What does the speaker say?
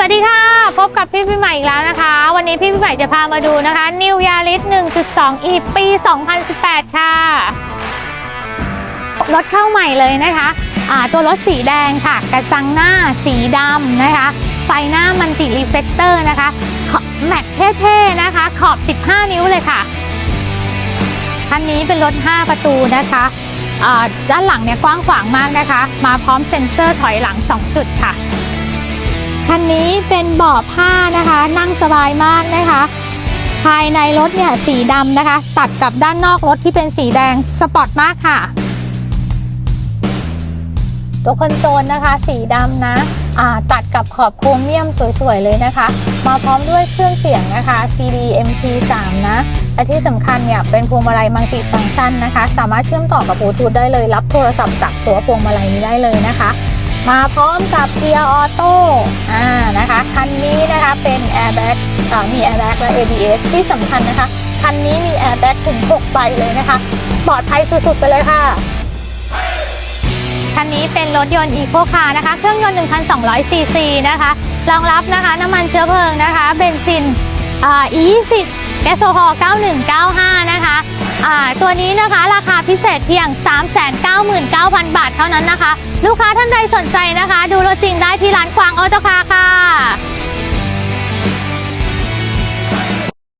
วัสดีค่ะ พบกับพี่พี่ใหม่อีกแล้วนะคะ วันนี้พี่พี่ใหม่จะพามาดูนะคะ New Yaris 1.2 e ปี 2018 ค่ะ รถเข้าใหม่เลยนะคะอ่าตัวรถสีแดงค่ะ กระจังหน้าสีดำนะคะ ไฟหน้ามันติรีเฟกเตอร์นะคะขอบแม็กเท่ๆนะคะ ขอบ 15 นิ้วเลยค่ะคันนี้เป็นรถ 5 ประตูนะคะ ด้านหลังเนี่ยกว้างขวางมากนะคะ มาพร้อมเซ็นเตอร์ถอยหลัง 2 จุดค่ะ คันนี้เป็นเบาะผ้านะคะ นั่งสบายมากนะคะ ภายในรถเนี่ยสีดำนะคะ ตัดกับด้านนอกรถที่เป็นสีแดงสปอร์ตมากค่ะ ตัวคอนโซลนะคะ สีดำนะตัดกับขอบโครเมียมสวยๆเลยนะคะ มาพร้อมด้วยเครื่องเสียงนะคะ CD MP3 นะ และที่สำคัญเนี่ยเป็นพวงมาลัยมัลติฟังก์ชันนะคะ สามารถเชื่อมต่อกับบลูทูธได้เลย รับโทรศัพท์จากตัวพวงมาลัยนี้ได้เลยนะคะ มาพร้อมกับเกียร์ออโต้อ่านะคะคันนี้นะคะเป็นแอร์แบ็กมีแอร์แบ็กและ ABS ที่สำคัญนะคะ คันนี้มีแอร์แบ็กถึง 6 ใบเลยนะคะ ปลอดภัยสุด ๆ ไปเลยค่ะคันนี้เป็นรถยนต์อีโคคาร์นะคะ เครื่องยนต์ 1,200 ซีซีนะคะ รองรับนะคะน้ำมันเชื้อเพลิงนะคะ เบนซินอ่า E20 แก๊สโซฮอล์9195 นะคะ อ่าตัวนี้นะคะราคาพิเศษเพียง 399,000 บาทเท่านั้นนะคะ ลูกค้าท่านใดสนใจนะคะ ดูรถจริงได้ที่ร้านกวางออโตคาค่ะ